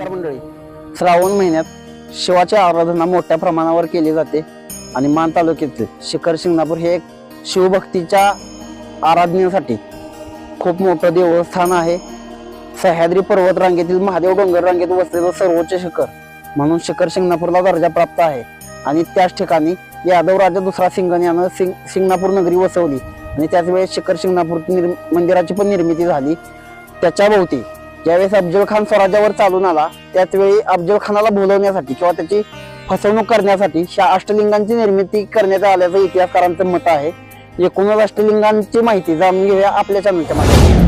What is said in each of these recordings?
श्रावण महिन्यात शिवाची आराधना मोठ्या प्रमाणावर केली जाते आणि मान तालुक्यातील शिखर शिंगणापूर हे एक शिवभक्तीच्या आराधनेसाठी खूप मोठं देवस्थान आहे. सह्याद्री पर्वत रांगेतील महादेव डोंगर रांगेत वसलेलं सर्वोच्च शिखर म्हणून शिखर शिंगणापूरला दर्जा प्राप्त आहे. आणि त्याच ठिकाणी यादव राजा दुसरा सिंगण यानं सिंग शिंगणापूर नगरी वसवली. आणि त्याच वेळेस शिखर शिंगणापूर मंदिराची पण निर्मिती झाली. त्याच्या भोवती ज्यावेळेस अफजल खान स्वराज्यावर चालून आला त्याच वेळी अफजल खानाला बोलवण्यासाठी किंवा त्याची फसवणूक करण्यासाठी शा अष्टलिंगांची निर्मिती करण्यात आल्याचं इतिहासकारांचं मत आहे. एकूणच अष्टलिंगांची माहिती जाणून घेऊया आपल्या चॅनलच्या माध्यमातून.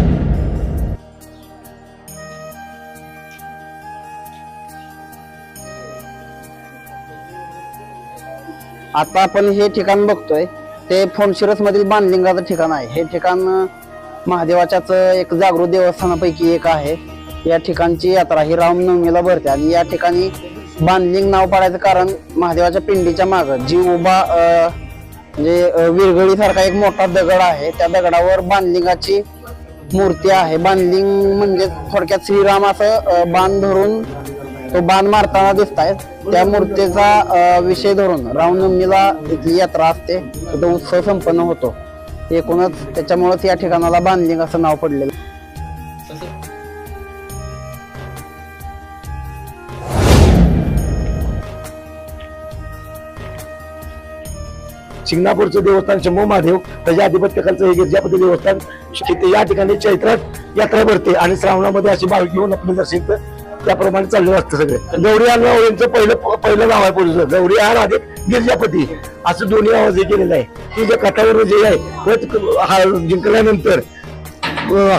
आता आपण हे ठिकाण बघतोय. ते फोनशिरस मधील बाणलिंगाचं ठिकाण आहे. हे ठिकाण महादेवाच्याच एक जागृत देवस्थानापैकी एक आहे. या ठिकाणची यात्रा ही रामनवमीला भरते आणि या ठिकाणी बांधलिंग नाव पाडायचं कारण महादेवाच्या पिंडीच्या माग जी उभा म्हणजे विरघळीसारखा एक मोठा दगड आहे. त्या दगडावर बाणलिंगाची मूर्ती आहे. बांधलिंग म्हणजे थोडक्यात श्रीराम असं बांध बाण धरून तो बाण मारताना दिसत आहेत त्या मूर्तीचा विषय धरून रामनवमीला इथली यात्रा असते. तो उत्सव संपन्न होतो. एकूणच त्याच्यामुळेच या ठिकाणाला बाणलिंग असं नाव पडलेलं. शिंगणापूरचं देवस्थान शंभू महादेव त्याच्या अधिपत्याखालचं हे गिरजापती देवस्थान या ठिकाणी चैत्रात यात्रा भरते आणि श्रावणामध्ये अशी बाळ घेऊन आपलं दर्शन त्याप्रमाणे चाललं असतं सगळं. गौरी आणि यांचं पहिलं पहिलं नाव आहे पोलीस गौरी आणि आधी गिरजापती. असं दोन्ही आवाज हे केलेलं आहे. ती जे कथावर जे आहे जिंकल्यानंतर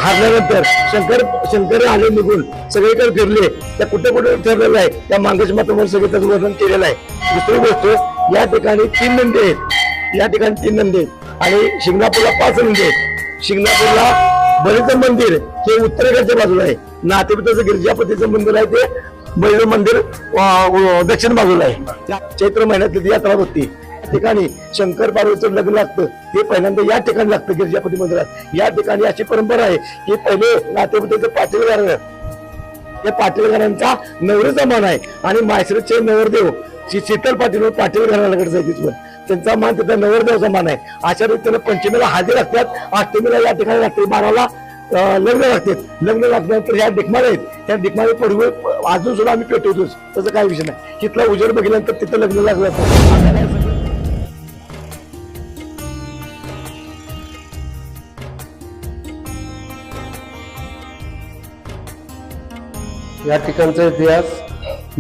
हारल्यानंतर शंकर शंकर आले निघून सगळीकडे फिरले. त्या कुठे कुठे ठरलेलं आहे त्या मांगस मातावर सगळं त्याचं वर्णन केलेलं आहे. दुसरी गोष्ट या ठिकाणी तीन नंदी आहेत. या ठिकाणी तीन नंदी आहेत. आणि शिंगणापूरला पाच नंदी आहेत. शिंगणापूरला बळीचं मंदिर हे उत्तरेकडच्या बाजूला आहे. नातेपिताचं गिरजापतीचं मंदिर आहे ते. बैल मंदिर दक्षिण बाजूला आहे. त्या चैत्र महिन्यात यात्रा होती. ठिकाणी शंकर पार्वतीचं लग्न लागतं. ते पहिल्यांदा या ठिकाणी लागतं गिरजापती मंदिरात. या ठिकाणी अशी परंपरा आहे की पहिले नातेपिताचं पाटील या पाटील घरांचा नवरीचा मान आहे. आणि मायसरचे नवरदेव शीतल पाटील व पाटील घराण्याकडे जायचे त्यांचा मान त्यांचा नवरदेवाचा मान आहे. अशा रीतीने पंचमीला हळदी लागतात अष्टमीला या ठिकाणी लागते बाराला लग्न लागतात लग्न लागल्यानंतर ह्या डिकमार आहेत. त्या डिकमारी पडवे अजून सुद्धा आम्ही पेटवतोच त्याचा काय विषय नाही. तिथला उजेड बघितल्यानंतर तिथं लग्न लागलं जातं. या ठिकाणचा इतिहास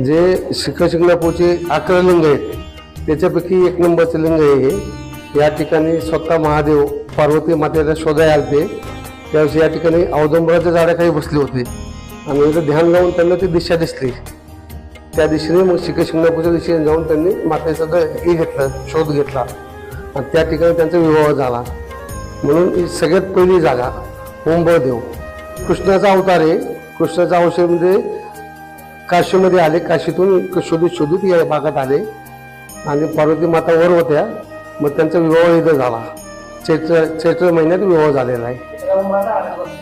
जे शिखर शिंगणापूरचे अकरा लिंग आहेत. त्याच्यापैकी एक नंबरचं लिंग आहे हे. या ठिकाणी स्वतः महादेव पार्वती मातेला आले आलते. त्यावेळेस या ठिकाणी औदंबराच्या झाडाखाली बसले होते. आणि इथं ध्यान लावून त्यांना ती दिशा दिसली. त्या दिशेने मग शिखर शिंगणापूरच्या दिशेने जाऊन त्यांनी मातेचा हे घेतलं शोध घेतला. आणि त्या ठिकाणी त्यांचा विवाह झाला. म्हणून ही सगळ्यात पहिली जागा देव कृष्णाचा अवतार आहे. कृष्णाचा अवतारामध्ये म्हणजे काशीमध्ये आले. काशीतून शोधित शोधित या भागात आले. आणि पार्वती माता वर होत्या. मग त्यांचा विवाह इथं झाला. चैत्र चैत्र महिन्यात विवाह झालेला आहे.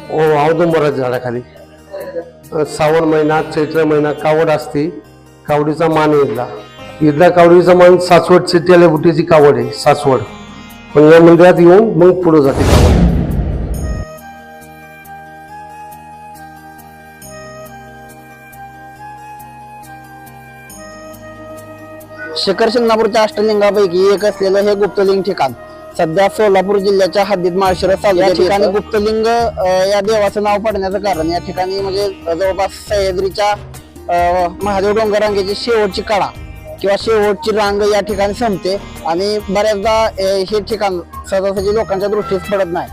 हो औदंबराच्या झाडाखाली. श्रावण महिना चैत्र महिना कावड असते. कावडीचा मान इथला. इथला कावडीचा मान सासवड चिट्याला बुटीची कावड आहे सासवड. पण या मंदिरात येऊन मग पुढं जाते. शिखर शिंगणापूरच्या अष्टलिंगापैकी एक असलेलं हे गुप्तलिंग ठिकाण. सध्या सोलापूर जिल्ह्याच्या हद्दीत माळशिरस तालुक्यात या ठिकाणी गुप्तलिंग या देवाचं नाव पडण्याचं कारण या ठिकाणी म्हणजे जवळपास सह्याद्रीच्या महादेव डोंगरांगेची शेवटची कडा किंवा शेवटची रांग या ठिकाणी संपते आणि बऱ्याचदा हे ठिकाण सहजासहजी लोकांच्या दृष्टीस पडत नाही.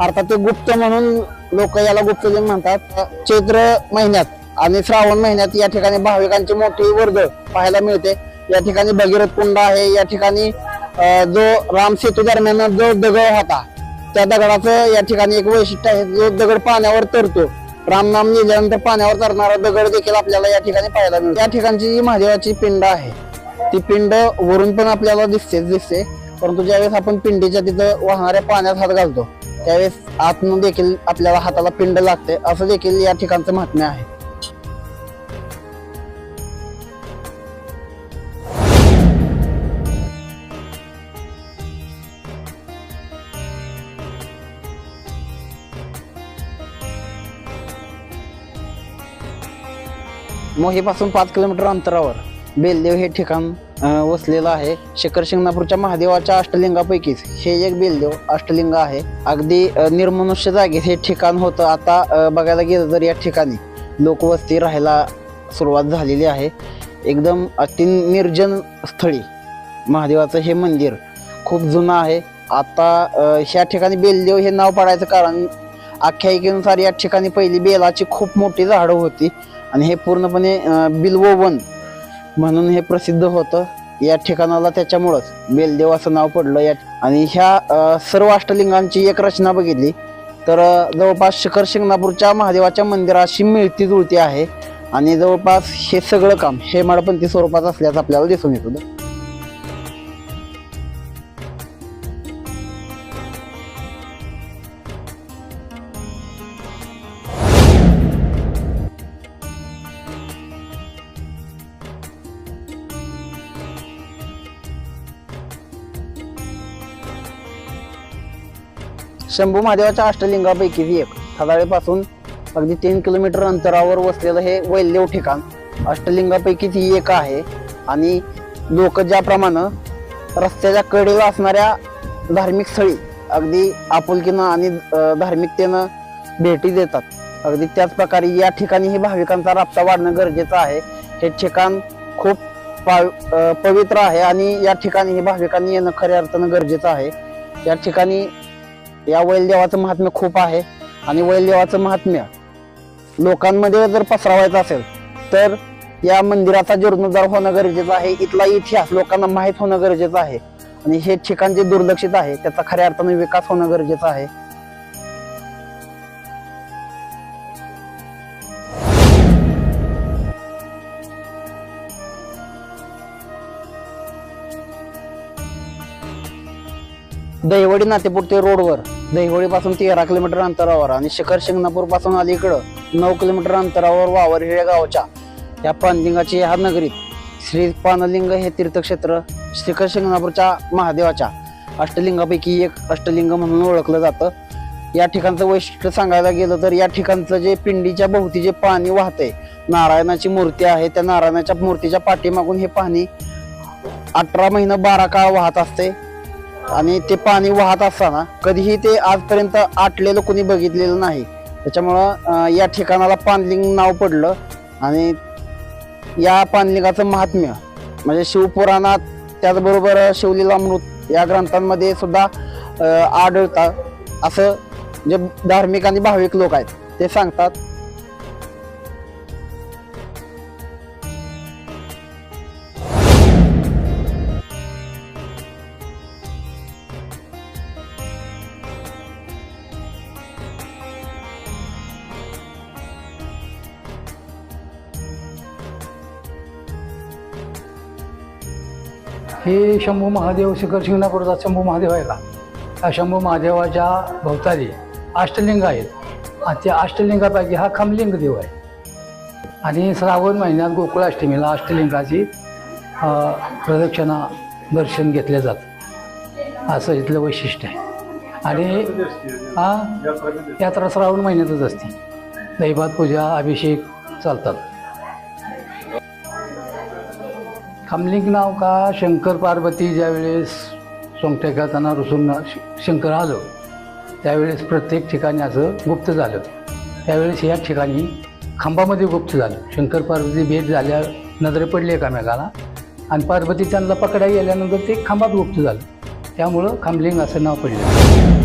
अर्थात ते गुप्त म्हणून लोक याला गुप्तलिंग म्हणतात. चैत्र महिन्यात आणि श्रावण महिन्यात या ठिकाणी भाविकांची मोठी वर्दळ पाहायला मिळते. या ठिकाणी भगीरथ कुंड आहे. या ठिकाणी जो राम सेतू दरम्यान जो दगड होता त्या दगडाचं या ठिकाणी एक वैशिष्ट्य आहे. जो दगड पाण्यावर तरतो रामनाम लिहिल्यानंतर पाण्यावर तरणारा दगड देखील आपल्याला या ठिकाणी पाहायला मिळतो. या ठिकाणची जी महादेवाची पिंड आहे ती पिंड वरून पण आपल्याला दिसतेच दिसते. परंतु ज्यावेळेस आपण पिंडीच्या तिथं वाहणाऱ्या पाण्यात हात घालतो त्यावेळेस आतून देखील आपल्याला हाताला पिंड लागते. असं देखील या ठिकाणचं महात्म्य आहे. मोहीपासून पाच किलोमीटर अंतरावर बेलदेव हे ठिकाण वसलेलं आहे. शिखर शिंगणापूरच्या महादेवाच्या अष्टलिंगापैकीच हे एक बेलदेव अष्टलिंग आहे. अगदी निर्मनुष्य जागेत हे ठिकाण होतं. आता बघायला गेलं तर या ठिकाणी लोकवस्ती राहायला सुरुवात झालेली आहे. एकदम अति निर्जन स्थळी महादेवाचं हे मंदिर खूप जुनं आहे. आता ह्या ठिकाणी बेलदेव हे नाव पडायचं कारण आख्यायिकेनुसार या ठिकाणी पहिली बेलाची खूप मोठी झाडं होती. आणि हे पूर्णपणे अ, बिल्ववन म्हणून हे प्रसिद्ध होतं. या ठिकाणाला त्याच्यामुळंच बेलदेव असं नाव पडलं. या आणि ह्या सर्व अष्टलिंगांची एक रचना बघितली तर जवळपास शिखर शिंगणापूरच्या महादेवाच्या मंदिराशी मिळती जुळती आहे. आणि जवळपास हे सगळं काम हे माडपंथी स्वरूपात असल्याचं आपल्याला दिसून येतं. शंभू महादेवाच्या अष्टलिंगापैकी एक. थदाळेपासून अगदी तीन किलोमीटर अंतरावर वसलेलं हे वैल्यव ठिकाण अष्टलिंगापैकीच ही एक आहे. आणि लोक ज्याप्रमाणे रस्त्याच्या कडेला असणाऱ्या धार्मिक स्थळी अगदी आपुलकीनं आणि धार्मिकतेनं भेटी देतात. अगदी त्याच प्रकारे या ठिकाणी ही भाविकांचा राबता वाढणं गरजेचं आहे. हे ठिकाण खूप पाव पवित्र आहे आणि या ठिकाणी हे भाविकांनी येणं खऱ्या अर्थानं गरजेचं आहे. या ठिकाणी या वैलदेवाचं महात्म्य खूप आहे. आणि वैलदेवाचं महात्म्य लोकांमध्ये जर पसरावायचं असेल तर या मंदिराचा जीर्णोद्धार होणं गरजेचं आहे. इथला इतिहास लोकांना माहीत होणं गरजेचं आहे. आणि हे ठिकाण जे दुर्लक्षित आहे त्याचा खऱ्या अर्थाने विकास होणं गरजेचं आहे. दहिवडी नातेपुरते रोडवर दहिवडी पासून तेरा किलोमीटर अंतरावर आणि शिखर शिंगणापूरपासून अलीकडं नऊ किलोमीटर अंतरावर वावर हिळे गावच्या या पानलिंगाची ह्या नगरीत श्री पानलिंग हे तीर्थक्षेत्र शिखर शिंगणापूरच्या महादेवाच्या अष्टलिंगापैकी एक अष्टलिंग म्हणून ओळखलं जातं. या ठिकाणचं वैशिष्ट्य सांगायला गेलं तर या ठिकाणचं जे पिंडीच्या भोवती जे पाणी वाहतंय नारायणाची मूर्ती आहे त्या नारायणाच्या मूर्तीच्या पाठीमागून हे पाणी अठरा महिना बारा काळ वाहत असते. आणि ते पाणी वाहत असताना कधीही ते आजपर्यंत आटलेलं कोणी बघितलेलं नाही. त्याच्यामुळं या ठिकाणाला पानलिंग नाव पडलं आणि या पानलिंगाचं महात्म्य म्हणजे शिवपुराणात त्याचबरोबर शिवलीला मृत या ग्रंथांमध्ये सुद्धा आढळतात. असं जे धार्मिक आणि भाविक लोक आहेत ते सांगतात. हे शंभू महादेव शिखर शिंगणापूरचा शंभू महादेव आहे का? त्या शंभू महादेवाच्या भोवताली अष्टलिंग आहेत. आणि त्या अष्टलिंगापैकी हा खमलिंग देव आहे. आणि श्रावण महिन्यात गोकुळाष्टमीला अष्टलिंगाची प्रदक्षिणा दर्शन घेतले जातं. असं इथलं वैशिष्ट्य आहे. आणि हा यात्रा श्रावण महिन्यातच असते. दैवात पूजा अभिषेक चालतात. खामलिंग नाव का? शंकर पार्वती ज्यावेळेस सोंगट्या खेळताना रुसून श- शंकर आलं त्यावेळेस प्रत्येक ठिकाणी असं गुप्त झालं. त्यावेळेस या ठिकाणी खांबामध्ये गुप्त झालं. शंकर पार्वती भेट झाल्या नजरे पडली एकामेकाला. आणि पार्वती त्यांना पकडायला गेल्यानंतर ते खांबात गुप्त झालं. त्यामुळं खामलिंग असं नाव पडलं.